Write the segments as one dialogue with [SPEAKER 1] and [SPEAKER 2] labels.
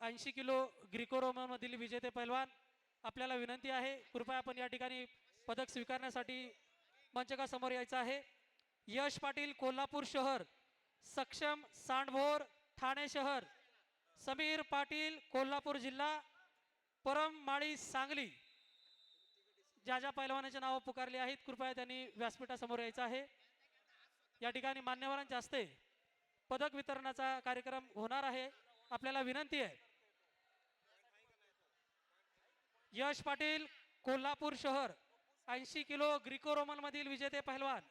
[SPEAKER 1] ऐंशी किलो ग्रिकोरोममधील विजेते पैलवान आपल्याला विनंती आहे कृपया आपण या ठिकाणी पदक स्वीकारण्यासाठी मंचकासमोर यायचं आहे. यश पाटील कोल्हापूर शहर सक्षम सांडभोर ठाणे शहर समीर पाटील कोल्हापूर जिल्हा परम माळी सांगली. ज्या ज्या पैलवानाचे नावं पुकारली आहेत कृपया त्यांनी व्यासपीठासमोर यायचं आहे. या ठिकाणी मान्यवरांच्या हस्ते पदक वितरणाचा कार्यक्रम होणार आहे. आपल्याला विनंती आहे यश पाटील कोल्हापूर शहर ऐंशी किलो ग्रिको रोमन मधील विजेते पहलवान.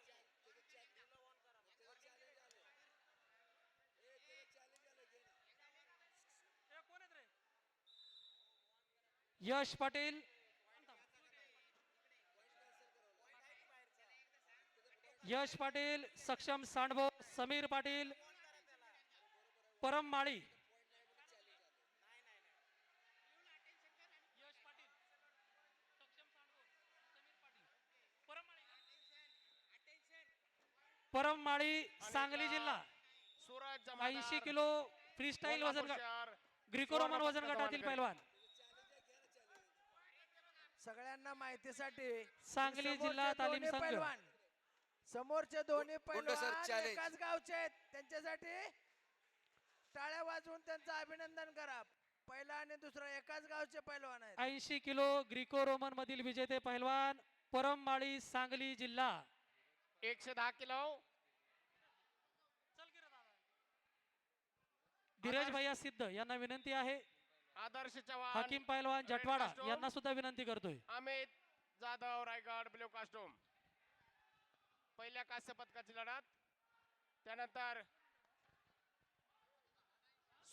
[SPEAKER 1] यश पाटील यश पाटील सक्षम सांडभो समीर पाटील परम माळी. परम माळी सांगली जिल्हा.
[SPEAKER 2] सूरज
[SPEAKER 1] ऐंशी किलो फ्रीस्टाईल वजन गट ग्रिको रोमन वजन गटातील पैलवान.
[SPEAKER 3] सगळ्यांना माहितीसाठी
[SPEAKER 1] सांगली जिल्हा तालीम संघ.
[SPEAKER 3] पैलवान. समोरचे दोन्ही
[SPEAKER 4] गुंड सर,
[SPEAKER 3] पैलवान
[SPEAKER 4] challenge.
[SPEAKER 3] एकाच गावचे आहेत. त्यांच्यासाठी टाळ्या वाजवून त्यांचं अभिनंदन करा. पहिला आणि दुसरा एकाच गावचे पैलवान आहेत.
[SPEAKER 1] ऐंशी किलो ग्रिको रोमन मधील विजेते पैलवान परम माळी सांगली जिल्हा.
[SPEAKER 2] एकशे दहा किलो.
[SPEAKER 1] धीरज भैया सिद्ध यांना विनंती आहे.
[SPEAKER 2] आदर्श चव्हाण
[SPEAKER 1] हाकीम पैलवान जटवाडा
[SPEAKER 2] कास्टूम,
[SPEAKER 1] यांना सुद्धा विनंती करतोय.
[SPEAKER 2] अमित जाधव रायगड ब्ल्यू कास्टूम पहिल्या कांस्य पदकाची लढत. त्यानंतर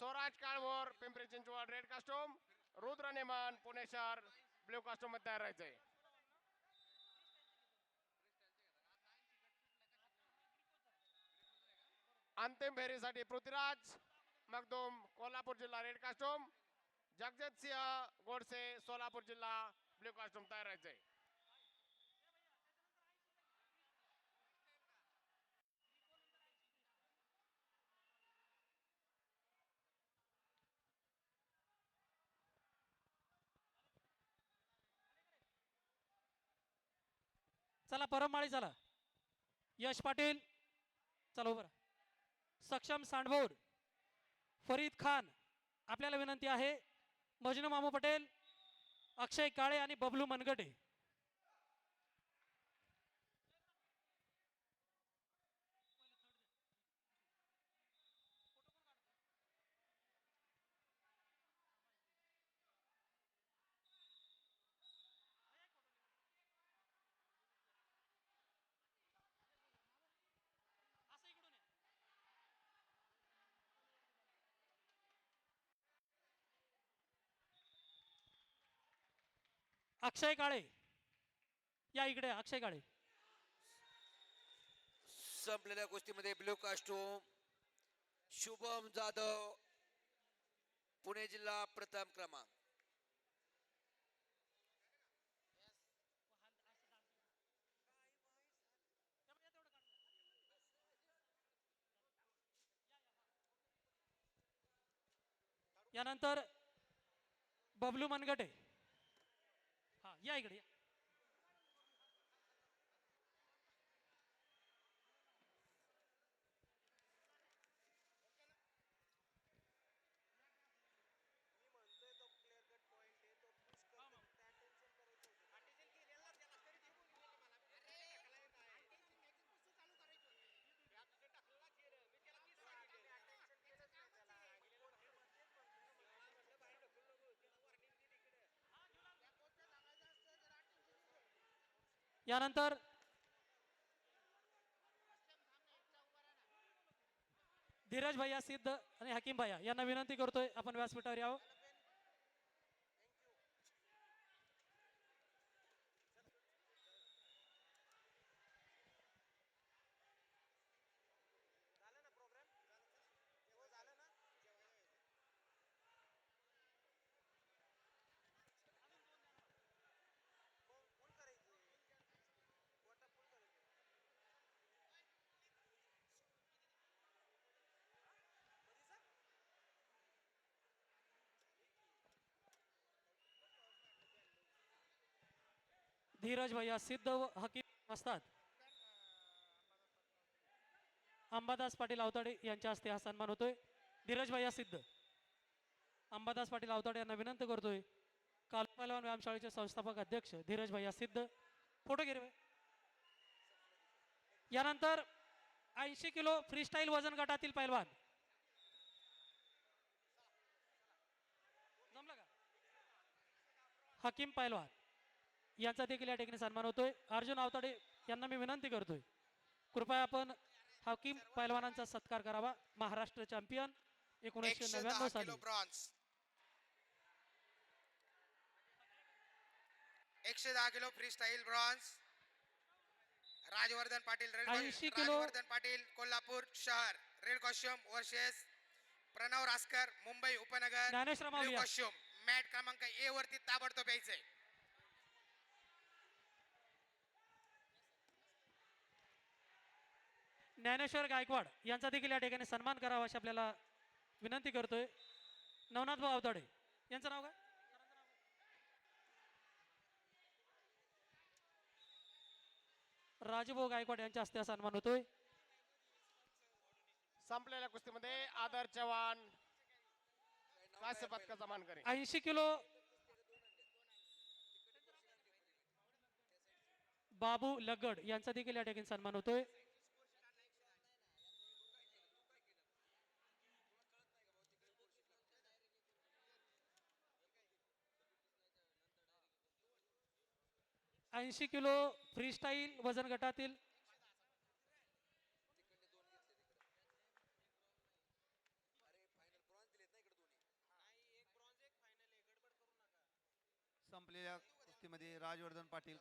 [SPEAKER 2] स्वराज काळभोर पिंपरी चिंचवड रेड कास्टूम रुद्र नेमान पुणे शहर ब्ल्यू कास्टूममध्ये तयार राहायचंय. अंतिम फेरीसाठी पृथ्वीराज. मगदूम कोल्हापूर जिल्हा रेड कास्टूम. जगजित सिंह गोडसे सोलापूर जिल्हा ब्ल्यू कास्टूम तयार राहायचंय
[SPEAKER 1] चला परममाळी चला. यश पाटील चला उभं सक्षम सांडभोर फरीद खान आपल्याला विनंती आहे मजनू मामू पटेल अक्षय काळे आणि बबलू मनगटे. अक्षय काळे. या इकडे अक्षय काळे.
[SPEAKER 4] संपलेल्या गोष्टीमध्ये ब्ल्यू कास्टूम शुभम जाधव पुणे जिल्हा प्रथम क्रमांक.
[SPEAKER 1] यानंतर बबलू मनगटे. या इकडे या. यानंतर धीरज भैया सिद्ध आणि हकीम भैया यांना विनंती करतोय आपण व्यासपीठावर यावं. धीरज भैया सिद्ध हकीम असतात. अंबादास पाटील आवताडे यांच्या हस्ते हा सन्मान होतोय. धीरज भैया सिद्ध. अंबादास पाटील अवताडे यांना विनंती करतोय. काल पहलवान व्यायामशाळेचे संस्थापक अध्यक्ष धीरज भैया सिद्ध. फोटो गिरवे यानंतर ऐंशी किलो फ्रीस्टाईल वजन गटातील पैलवान जमलं का? हकीम पैलवान यांचा देखील या ठिकाणी सन्मान होतोय. अर्जुन आवताडे यांना मी विनंती करतोय. कृपया आपण हकीम पैलवानांचा सत्कार करावा. महाराष्ट्र चॅम्पियन एकोणीसशे नव्याण्णव साली.
[SPEAKER 5] एकशे दहा kilo freestyle bronze. Rajvardhan Patil red
[SPEAKER 1] 80 kilo-
[SPEAKER 5] Rajvardhan Patil Kolhapur शहर. Red costume versus Pranav Raskar Mumbai उपनगर.
[SPEAKER 1] ज्ञानेश्वर
[SPEAKER 5] कॉस्ट्युम. मॅट क्रमांक ए वरती ताबडतोब यायचंय.
[SPEAKER 1] ज्ञानेश्वर गायकवाड यांचा देखील या ठिकाणी सन्मान करावा अशी आपल्याला विनंती करतोय. नवनाथ भाऊ आवताडे यांचं नाव काय? राजभाऊ गायकवाड यांच्या हस्ते सन्मान होतोय.
[SPEAKER 2] संपलेल्या कुस्तीमध्ये आदर चव्हाण कास्य पदकाचा मानकरी.
[SPEAKER 1] ऐंशी किलो बाबू लगड यांचा देखील या ठिकाणी सन्मान होतोय. ऐंशी किलो फ्रीस्टाईल वजन गटातील.
[SPEAKER 6] संपलेल्या कुस्तीमध्ये राजवर्धन पाटील.